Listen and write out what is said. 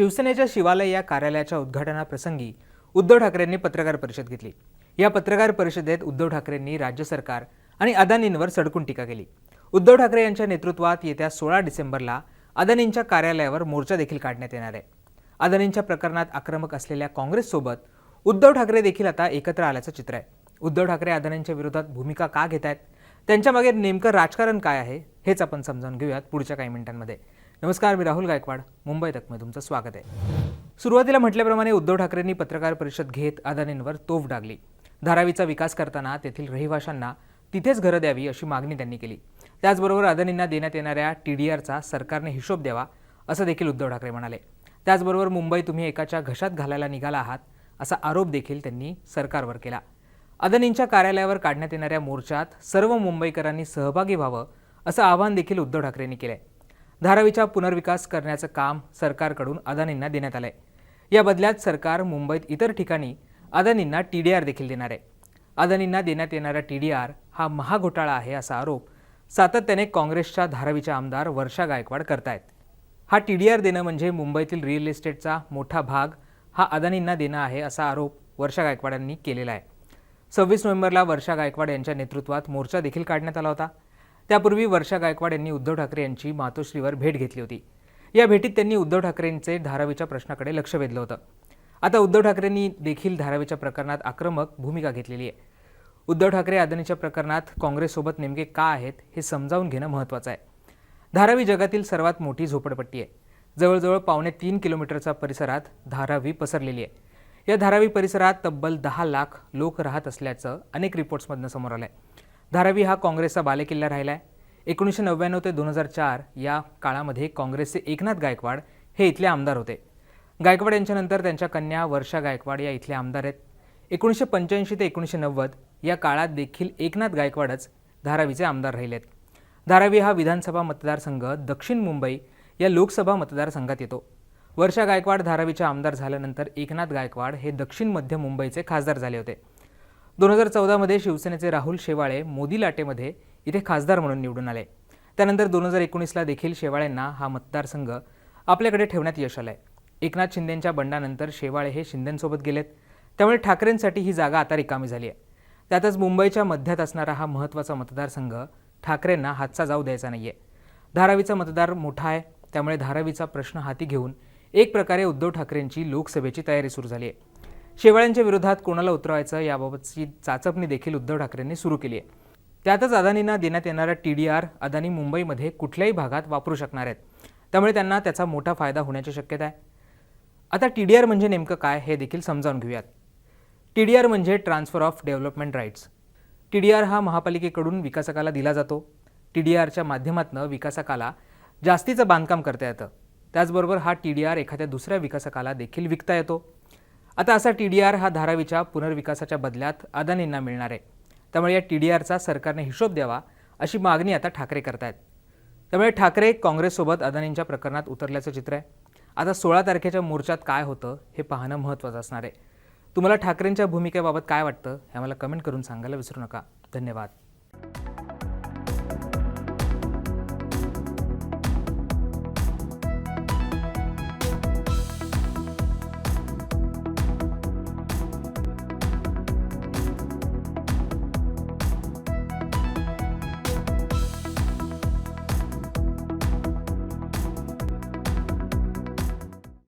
शिवसेनेच्या शिवालय या कार्यालयाच्या उद्घाटनाप्रसंगी उद्धव ठाकरेंनी पत्रकार परिषद घेतली. या पत्रकार परिषदेत उद्धव ठाकरेंनी राज्य सरकार आणि अदानींवर सडकून टीका केली. उद्धव ठाकरे यांच्या नेतृत्वात येत्या सोळा डिसेंबरला अदानींच्या कार्यालयावर मोर्चा देखील काढण्यात येणार आहे. अदानींच्या प्रकरणात आक्रमक असलेल्या काँग्रेससोबत उद्धव ठाकरे देखील आता एकत्र आल्याचं चित्र आहे. उद्धव ठाकरे अदानींच्या विरोधात भूमिका का घेत आहेत त्यांच्यामागे नेमकं राजकारण काय आहे हेच आपण समजावून घेऊयात पुढच्या काही मिनिटांमध्ये. नमस्कार मी राहुल गायकवाड. मुंबई तकमध्ये तुमचं स्वागत आहे. सुरुवातीला म्हटल्याप्रमाणे उद्धव ठाकरेंनी पत्रकार परिषद घेत अदानींवर तोफ डागली. धारावीचा विकास करताना तेथील रहिवाशांना तिथेच घरं द्यावी अशी मागणी त्यांनी केली. त्याचबरोबर अदानींना देण्यात येणाऱ्या टी डी आरचा सरकारने हिशोब द्यावा असं देखील उद्धव ठाकरे म्हणाले. त्याचबरोबर मुंबई तुम्ही एकाच्या घशात घालायला निघाला आहात असा आरोप देखील त्यांनी सरकारवर केला. अदानींच्या कार्यालयावर काढण्यात येणाऱ्या मोर्चात सर्व मुंबईकरांनी सहभागी व्हावं असं आवाहन देखील उद्धव ठाकरेंनी केलंय. धारावीचा पुनर्विकास करण्याचं काम सरकारकडून अदानींना देण्यात आलंय. या बदल्यात सरकार मुंबईत इतर ठिकाणी अदानींना टी डी आर देखील देणार आहे. अदानींना देण्यात येणारा टी डी आर हा महाघोटाळा आहे असा आरोप सातत्याने काँग्रेसच्या धारावीच्या आमदार वर्षा गायकवाड करतायत. हा टी डी आर देणं म्हणजे मुंबईतील रिअल इस्टेटचा मोठा भाग हा अदानींना देणं आहे असा आरोप वर्षा गायकवाडांनी केलेला आहे. सव्वीस नोव्हेंबरला वर्षा गायकवाड यांच्या नेतृत्वात मोर्चा देखील काढण्यात आला होता. त्यापूर्वी वर्षा गायकवाड यांनी उद्धव ठाकरे यांची मातोश्रीवर भेट घेतली होती. या भेटीत त्यांनी उद्धव ठाकरेंचे धारावीच्या प्रश्नाकडे लक्ष वेधलं होतं. आता उद्धव ठाकरेंनी देखील धारावीच्या प्रकरणात आक्रमक भूमिका घेतलेली आहे. उद्धव ठाकरे अदानीच्या प्रकरणात काँग्रेससोबत नेमके का आहेत हे समजावून घेणं महत्त्वाचं आहे. धारावी जगातील सर्वात मोठी झोपडपट्टी आहे. जवळजवळ पावणे तीन किलोमीटरच्या परिसरात धारावी पसरलेली आहे. या धारावी परिसरात तब्बल दहा लाख लोक राहत असल्याचं अनेक रिपोर्ट्समधनं समोर आलं आहे धारावी हा काँग्रेसचा बालेकिल्ला राहिला आहे एकोणीसशे नव्याण्णव ते दोन हजार चार या काळामध्ये काँग्रेसचे एकनाथ गायकवाड हे इथले आमदार होते. गायकवाड यांच्यानंतर त्यांच्या कन्या वर्षा गायकवाड या इथले आमदार आहेत. एकोणीसशे पंच्याऐंशी ते एकोणीसशे नव्वद या काळात देखील एकनाथ गायकवाडच धारावीचे आमदार राहिले आहेत धारावी हा विधानसभा मतदारसंघ दक्षिण मुंबई या लोकसभा मतदारसंघात येतो. वर्षा गायकवाड धारावीचे आमदार झाल्यानंतर एकनाथ गायकवाड हे दक्षिण मध्य मुंबईचे खासदार झाले होते. दोन हजार चौदामध्ये शिवसेनेचे राहुल शेवाळे मोदी लाटेमध्ये इथे खासदार म्हणून निवडून आले. त्यानंतर दोन हजार एकोणीसला देखील शेवाळेंना हा मतदारसंघ आपल्याकडे ठेवण्यात यश आलंय. एकनाथ शिंदेंच्या बंडानंतर शेवाळे हे शिंदेंसोबत गेलेत. त्यामुळे ठाकरेंसाठी ही जागा आता रिकामी झाली आहे त्यातच मुंबईच्या मध्यात असणारा हा महत्त्वाचा मतदारसंघ ठाकरेंना हातचा जाऊ द्यायचा नाही आहे धारावीचा मतदार मोठा आहे. त्यामुळे धारावीचा प्रश्न हाती घेऊन एक प्रकारे उद्धव ठाकरेंची लोकसभेची तयारी सुरू झाली आहे शेवाळ्यांच्या विरोधात कोणाला उतरवायचं याबाबतची चाचपणी देखील उद्धव ठाकरेंनी सुरू केली आहे. त्यातच अदानींना देण्यात येणारा टी डी आर अदानी मुंबईमध्ये कुठल्याही भागात वापरू शकणार आहेत. त्यामुळे त्यांना त्याचा मोठा फायदा होण्याची शक्यता आहे. आता टी डी आर म्हणजे नेमकं काय हे देखील समजावून घेऊयात. टी डी आर म्हणजे transfer of development rights. T D R हा महापालिकेकडून विकासकाला दिला जातो. टी डी आरच्या माध्यमातून विकासकाला जास्तीचं बांधकाम करता येतं. त्याचबरोबर हा टी डी आर एखाद्या दुसऱ्या विकासकाला देखील विकता येतो. आता असा टी डी आर हा धारावीच्या पुनर्विकासाच्या बदल्यात अदानींना मिळणार आहे. त्यामुळे या टी डी आरचा सरकारने हिशोब द्यावा अशी मागणी आता ठाकरे करतायत. त्यामुळे ठाकरे काँग्रेससोबत अदानींच्या प्रकरणात उतरल्याचं चित्र आहे. आता सोळा तारखेच्या मोर्चात काय होतं हे पाहणं महत्त्वाचं असणार आहे. तुम्हाला ठाकरेंच्या भूमिकेबाबत काय वाटतं हे आम्हाला कमेंट करून सांगायला विसरू नका. धन्यवाद.